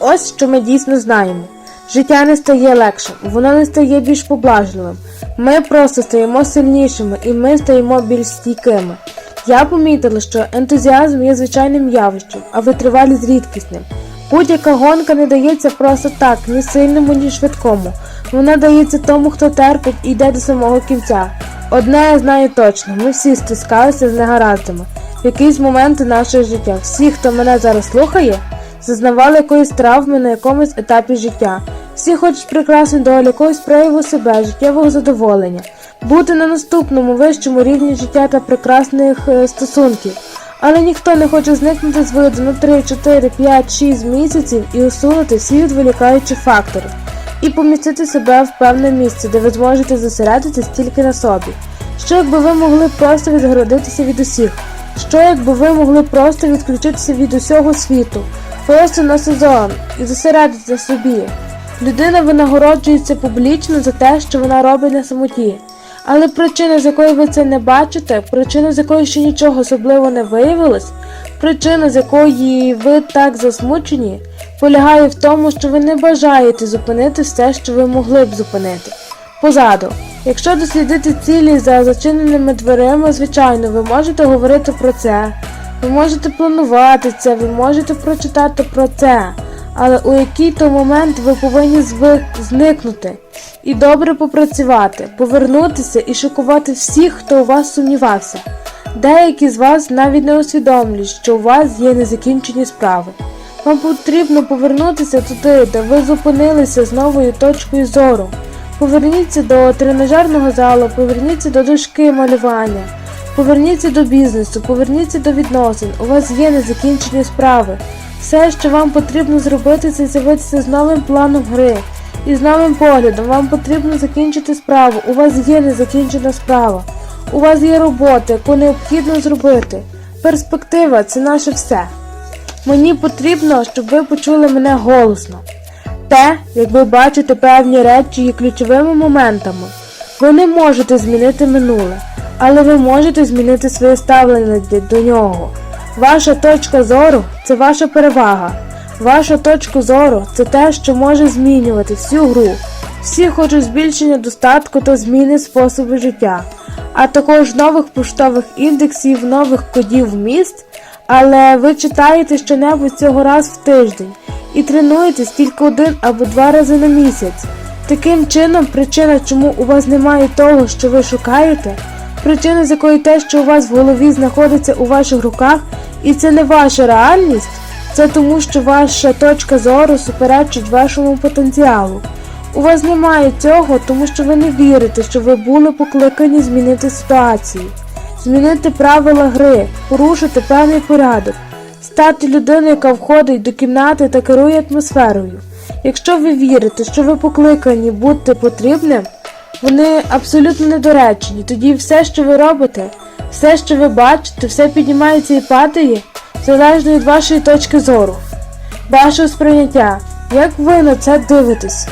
Ось що ми дійсно знаємо. Життя не стає легшим, воно не стає більш поблажливим. Ми просто стаємо сильнішими і ми стаємо більш стійкими. Я помітила, що ентузіазм є звичайним явищем, а витривалість рідкісним. Будь-яка гонка не дається просто так, ні сильному, ні швидкому. Вона дається тому, хто терпить і йде до самого кінця. Одне я знаю точно: ми всі стискалися з негараздами. В якісь моменти нашого життя. Всі, хто мене зараз слухає, зазнавали якоїсь травми на якомусь етапі життя. Всі хочуть прекрасну долю, якогось прояву себе, життєвого задоволення, бути на наступному вищому рівні життя та прекрасних е, стосунків. Але ніхто не хоче зникнути з виду на 3, 4, 5, 6 місяців і усунути всі відволікаючі фактори, і помістити себе в певне місце, де ви зможете зосередитись тільки на собі. Що якби ви могли просто відгородитися від усіх? Що якби ви могли просто відключитися від усього світу, просто на сезон і зосередитися на собі? Людина винагороджується публічно за те, що вона робить на самоті. Але причина, з якої ви це не бачите, причина, з якої ще нічого особливо не виявилось, причина, з якої ви так засмучені, полягає в тому, що ви не бажаєте зупинити все, що ви могли б зупинити. Позаду, якщо дослідити цілі за зачиненими дверима, звичайно, ви можете говорити про це, ви можете планувати це, ви можете прочитати про це. Але у який то момент ви повинні зникнути і добре попрацювати, повернутися і шокувати всіх, хто у вас сумнівався. Деякі з вас навіть не усвідомлюють, що у вас є незакінчені справи. Вам потрібно повернутися туди, де ви зупинилися з новою точкою зору. Поверніться до тренажерного залу, поверніться до дошки малювання, поверніться до бізнесу, поверніться до відносин. У вас є незакінчені справи. Все, що вам потрібно зробити, це з'явитися з новим планом гри і з новим поглядом. Вам потрібно закінчити справу. У вас є незакінчена справа. У вас є робота, яку необхідно зробити. Перспектива це наше все. Мені потрібно, щоб ви почули мене голосно. Те, як ви бачите певні речі є ключовими моментами. Ви не можете змінити минуле, але ви можете змінити своє ставлення до нього. Ваша точка зору це ваша перевага. Ваша точка зору це те, що може змінювати всю гру. Всі хочуть збільшення достатку та зміни способу життя, а також нових поштових індексів, нових кодів міст. Але ви читаєте щонебудь цього раз в тиждень і тренуєтесь тільки один або два рази на місяць. Таким чином, причина, чому у вас немає того, що ви шукаєте, причина, з якої те, що у вас в голові знаходиться у ваших руках, і це не ваша реальність, це тому, що ваша точка зору суперечить вашому потенціалу. У вас немає цього, тому що ви не вірите, що ви були покликані змінити ситуацію, змінити правила гри, порушити певний порядок, стати людиною, яка входить до кімнати та керує атмосферою. Якщо ви вірите, що ви покликані бути потрібним, вони абсолютно недоречні. Тоді все, що ви робите, все, що ви бачите, все піднімається і падає, залежно від вашої точки зору, вашого сприйняття. Як ви на це дивитесь?